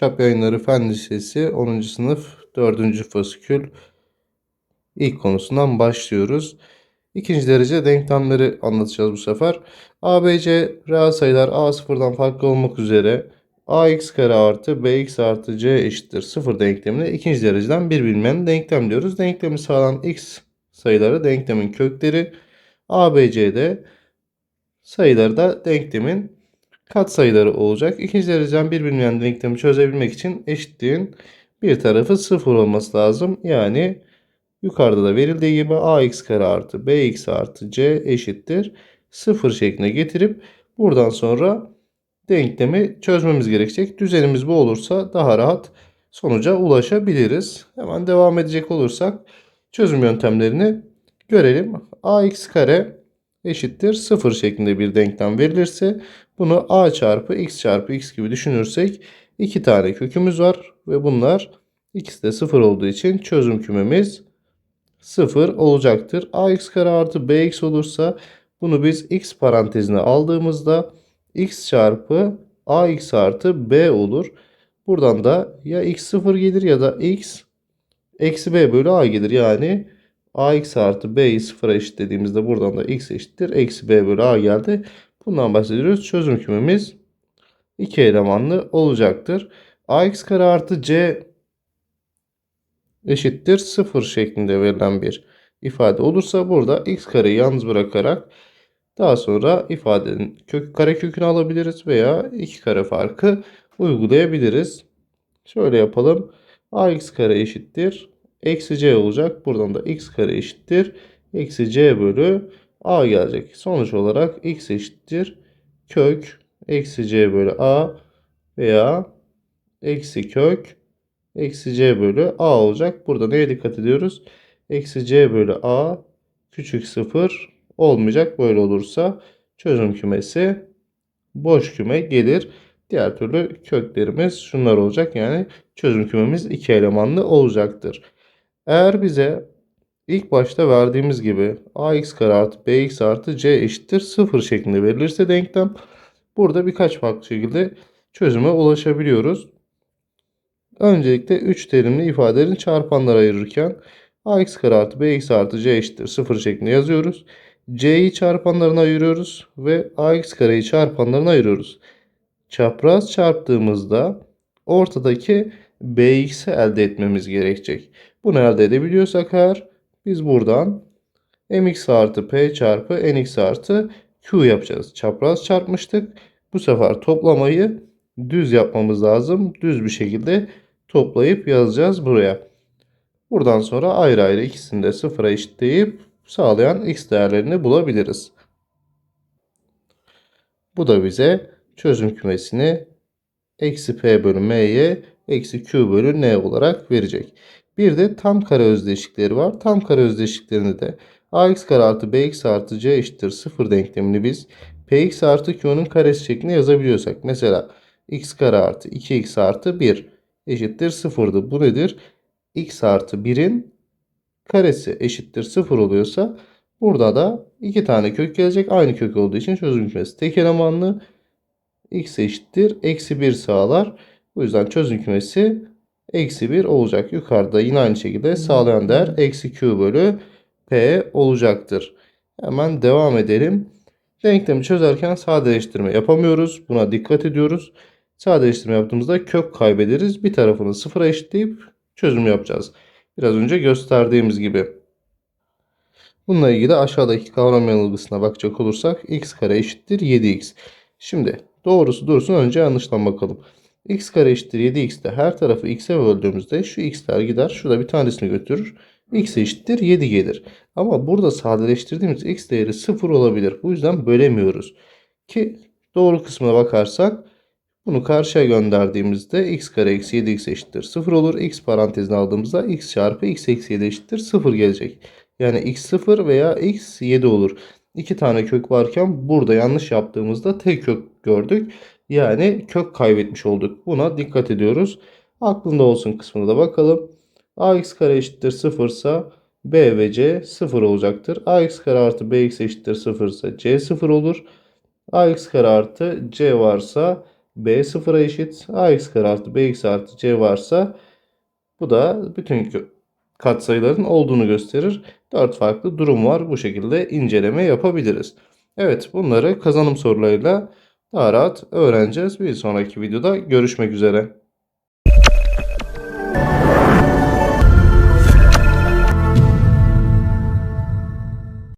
Çap Yayınları Fen Lisesi 10. sınıf 4. fasikül ilk konusundan başlıyoruz. İkinci derece denklemleri anlatacağız bu sefer. ABC reel sayılar A sıfırdan farklı olmak üzere ax kare artı bx artı c eşittir 0 denklemine ikinci dereceden bir bilinmeyen denklem diyoruz. Denklemi sağlayan x sayıları denklemin kökleri ABC'de sayıları da denklemin katsayıları olacak. İkinci dereceden bir bilinmeyen denklemi çözebilmek için eşitliğin bir tarafı sıfır olması lazım. Yani yukarıda da verildiği gibi ax kare artı bx artı c eşittir sıfır şekline getirip buradan sonra denklemi çözmemiz gerekecek. Düzenimiz bu olursa daha rahat sonuca ulaşabiliriz. Hemen devam edecek olursak çözüm yöntemlerini görelim. ax kare eşittir 0 şeklinde bir denklem verilirse bunu a çarpı x çarpı x gibi düşünürsek iki tane kökümüz var ve bunlar ikisi de 0 olduğu için çözüm kümemiz 0 olacaktır. ax kare artı bx olursa bunu biz x parantezine aldığımızda x çarpı ax artı b olur. Buradan da ya x 0 gelir ya da x eksi b bölü a gelir. Yani ax artı b'yi sıfıra eşitlediğimizde buradan da x eşittir. Eksi b bölü a geldi. Bundan bahsediyoruz. Çözüm kümemiz iki elemanlı olacaktır. ax kare artı c eşittir 0 şeklinde verilen bir ifade olursa burada x kareyi yalnız bırakarak daha sonra ifadenin kök, kare kökünü alabiliriz veya iki kare farkı uygulayabiliriz. Şöyle yapalım. ax kare eşittir. Eksi c olacak. Buradan da x kare eşittir. Eksi c bölü a gelecek. Sonuç olarak x eşittir. Kök eksi c bölü a veya eksi kök eksi c bölü a olacak. Burada neye dikkat ediyoruz? Eksi c bölü a küçük sıfır olmayacak. Böyle olursa çözüm kümesi boş küme gelir. Diğer türlü köklerimiz şunlar olacak. Yani çözüm kümemiz iki elemanlı olacaktır. Eğer bize ilk başta verdiğimiz gibi ax kare artı bx artı c eşittir 0 şeklinde verilirse denklem burada birkaç farklı şekilde çözüme ulaşabiliyoruz. Öncelikle 3 terimli ifadelerin çarpanlara ayırırken ax kare artı bx artı c eşittir 0 şeklinde yazıyoruz. c'yi çarpanlarına ayırıyoruz ve ax kareyi çarpanlarına ayırıyoruz. Çapraz çarptığımızda ortadaki bx'i elde etmemiz gerekecek. Bunu elde edebiliyorsak eğer biz buradan mx artı p çarpı nx artı q yapacağız. Çapraz çarpmıştık. Bu sefer toplamayı düz yapmamız lazım. Düz bir şekilde toplayıp yazacağız buraya. Buradan sonra ayrı ayrı ikisini de sıfıra eşitleyip sağlayan x değerlerini bulabiliriz. Bu da bize çözüm kümesini eksi p bölü m'ye eksi q bölü n olarak verecek. Bir de tam kare özdeşlikleri var. Tam kare özdeşliklerini de ax kare artı bx artı c eşittir 0 denklemini biz px artı q'nun karesi şeklinde yazabiliyorsak. Mesela x kare artı 2x artı 1 eşittir 0'dı. Bu nedir? x artı 1'in karesi eşittir 0 oluyorsa burada da iki tane kök gelecek. Aynı kök olduğu için çözüm kümesi tek elemanlı x eşittir. Eksi 1 sağlar. Bu yüzden çözüm kümesi eksi 1 olacak. Yukarıda yine aynı şekilde sağlayan değer eksi q bölü p olacaktır. Hemen devam edelim. Denklemi çözerken sadeleştirme yapamıyoruz. Buna dikkat ediyoruz. Sadeleştirme yaptığımızda kök kaybederiz. Bir tarafını sıfıra eşitleyip çözüm yapacağız. Biraz önce gösterdiğimiz gibi. Bununla ilgili aşağıdaki kavram yanılgısına bakacak olursak x kare eşittir 7x. Şimdi doğrusu dursun önce yanlıştan bakalım x kare eşittir 7x'te her tarafı x'e böldüğümüzde şu x'ler gider. Şurada bir tanesini götürür. x eşittir 7 gelir. Ama burada sadeleştirdiğimiz x değeri 0 olabilir. Bu yüzden bölemiyoruz. Ki doğru kısmına bakarsak bunu karşıya gönderdiğimizde x kare eksi 7x eşittir 0 olur. x parantezine aldığımızda x çarpı x eksi 7 eşittir 0 gelecek. Yani x 0 veya x 7 olur. İki tane kök varken burada yanlış yaptığımızda tek kök gördük. Yani kök kaybetmiş olduk. Buna dikkat ediyoruz. Aklında olsun kısmına da bakalım. ax kare eşittir 0 ise b ve c 0 olacaktır. ax kare artı bx eşittir 0 ise c 0 olur. ax kare artı c varsa B sıfıra eşit. Ax kare artı Bx artı C varsa bu da bütün katsayıların olduğunu gösterir. 4 farklı durum var. Bu şekilde inceleme yapabiliriz. Evet bunları kazanım sorularıyla daha rahat öğreneceğiz. Bir sonraki videoda görüşmek üzere.